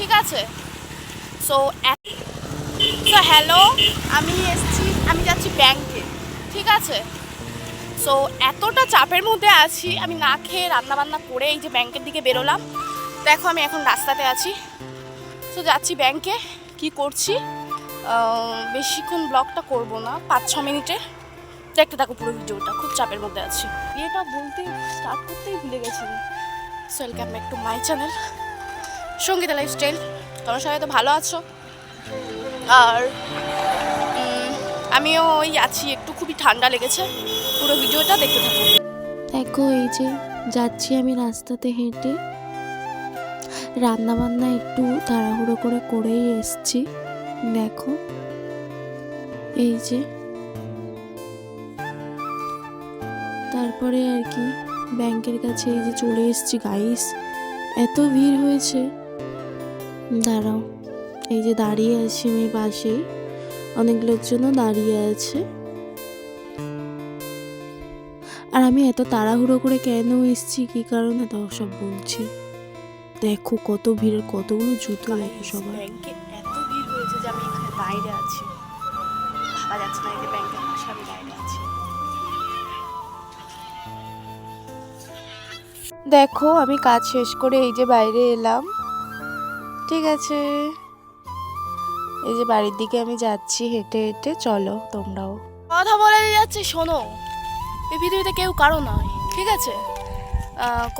ঠিক আছে? So so hello আমি এসছি, আমি যাচ্ছি ব্যাংকে ঠিক আছে? সো এতটা চাপের মধ্যে আছি, আমি না খেয়ে রান্নাবান্না করে এই যে ব্যাংকের দিকে বেরোলাম। দেখো, আমি এখন রাস্তাতে আছি। সো যাচ্ছি ব্যাংকে কি করছি? বেশিক্ষণ ব্লগটা করব না পাঁচ ছ মিনিটে। দেখতে থাকো পুরো ভিডিওটা, খুব চাপের মধ্যে আছি। বিয়েটা বলতে স্টার্ট করতেই ভুলে গেছি so welcome back to my channel Sangeeta lifestyle তোমরা সবাই তো ভালো আছো। আর আমিও ওই আছি, একটু খুবই ঠান্ডা লেগেছে। পুরো ভিডিওটা দেখতে থাকো। দেখো, এই যে যাচ্ছি আমি রাস্তাতে হেঁটে। রান্না বান্না একটু তাড়াহুড়ো করে করেই এসছি। দেখো, এই যে। তারপরে আর কি, ব্যাংকের কাছে এই যে চলে এসছি গাইস এত ভিড় হয়েছে। দাঁড়াও। এই যে দাঁড়িয়ে আছি আমি পাশেই। অনেক লোকজনও দাঁড়িয়ে আছে। আর আমি এত তাড়াহুড়ো করে কেন এসছি কি কারণে? তাও সব বলছি। দেখো কত ভিড়ের কতগুলো জুতো দেখো সবাই। ব্যাংকে এত ভিড় হয়েছে যে আমি এখানে বাইরে আছি। ভাবা যাচ্ছে না যে আমি বাইরে আছি। দেখো আমি কাজ শেষ করে এই যে বাইরে এলাম। ঠিক আছে। এই যে বাড়ির দিকে আমি যাচ্ছি হেঁটে হেঁটে, চলো তোমরাও। কথা বলে যাচ্ছে, শোনো। এই পৃথিবীতে কেউ কারও নয়, ঠিক আছে?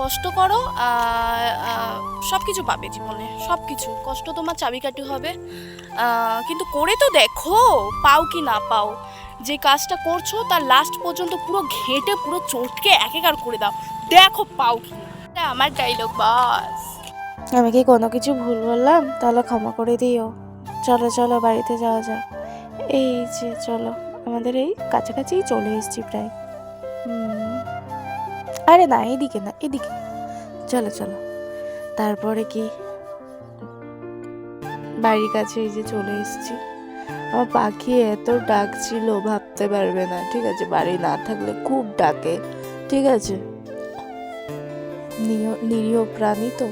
কষ্ট করো সব কিছু পাবে জীবনে সব কিছু কষ্ট তোমার চাবিকাঠি হবে। কিন্তু করে তো দেখো, পাও কি না পাও। যে কাজটা করছ, তার লাস্ট পর্যন্ত পুরো ঘেঁটে, পুরো চটকে একেকার করে দাও। দেখো পাও কি না। আমার ডাইলগ বাস। আমি কি কোনো কিছু ভুল বললাম? তাহলে ক্ষমা করে দিও। চলো চলো, বাড়িতে যাওয়া যাক। এই যে, চলো। আমাদের এই কাছাকাছিই চলে এসেছি প্রায়। আরে না, এদিকে না, এদিকে। চলো চলো। তারপরে কি? বাড়ির কাছে এই যে চলে এসেছি। আমার পাখি এত ডাকছিল ভাবতে পারবে না। ঠিক আছে, বাড়ি না থাকলে খুব ডাকে। ঠিক আছে। নিরীহ প্রাণী তো।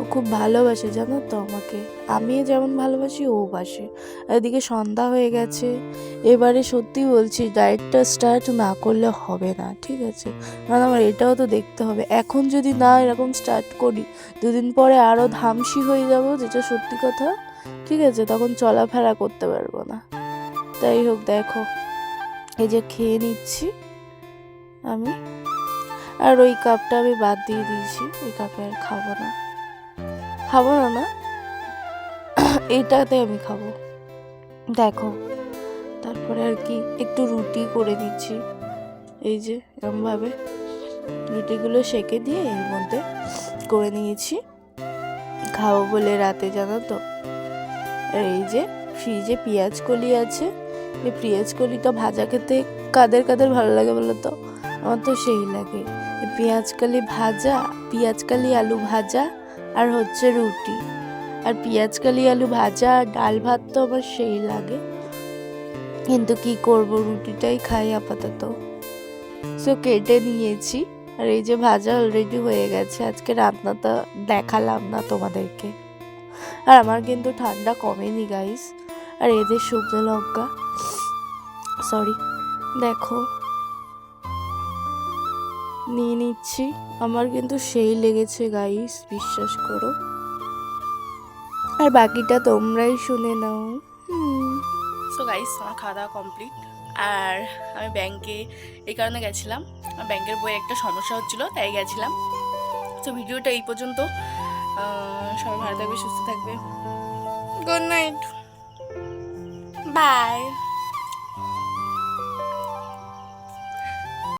ও খুব ভালোবাসে, জানো তো আমাকে। আমিও যেমন ভালোবাসি, ও বাসে। এদিকে সন্ধ্যা হয়ে গেছে। এবারে সত্যি বলছি ডায়েটটা স্টার্ট না করলে হবে না, ঠিক আছে? কারণ আমার এটাও তো দেখতে হবে। এখন যদি না এরকম স্টার্ট করি, দুদিন পরে আরও ধামসি হয়ে যাব, যেটা সত্যি কথা, ঠিক আছে? তখন চলাফেরা করতে পারব না। তাই হোক, দেখো। এই যে খেয়ে নিচ্ছি আমি। আর ওই কাপটা আমি বাদ দিয়ে দিয়েছি ওই কাপে আর খাব না। খাব না না এটাতে আমি খাব। দেখো, তারপরে আর কি, একটু রুটি করে দিচ্ছি। এই যে, এরমভাবে রুটিগুলো সেকে দিয়ে এর মধ্যে করে নিয়েছি। খাব বলে রাতে, জানো তো? এই যে, ফ্রিজে পেঁয়াজ কলি আছে। এই পেঁয়াজ কলিটা ভাজা খেতে কাদের কাদের ভালো লাগে বলো তো? আমার তো সেই লাগে। পেঁয়াজ কালি ভাজা, পেঁয়াজ কালি আলু ভাজা আর হচ্ছে রুটি। আর পেঁয়াজ, কালি, আলু ভাজা আর ডাল ভাত তো আমার সেই লাগে। কিন্তু কি করব? রুটিটাই খাই আপাতত। সো কেটে নিয়েছি। আর এই যে ভাজা অলরেডি হয়ে গেছে। আজকে রান্নাটা দেখালাম না তোমাদেরকে। আর আমার কিন্তু ঠান্ডা কমেনি গাইস আর এদের শুকনো লঙ্কা। সরি দেখো। নিয়ে নিচ্ছি। আমার কিন্তু সেই লেগেছে গাইস বিশ্বাস করো। আর বাকিটা তোমরাই শুনে নাও। সো গাইস আমার খাওয়া দাওয়া কমপ্লিট আর আমি ব্যাংকে এই কারণে গেছিলাম। আমার ব্যাংকের বইয়ের একটা সমস্যা হচ্ছিল তাই গেছিলাম। তো ভিডিওটা এই পর্যন্ত। সবাই ভালো থাকবে সুস্থ থাকবে। Good night bye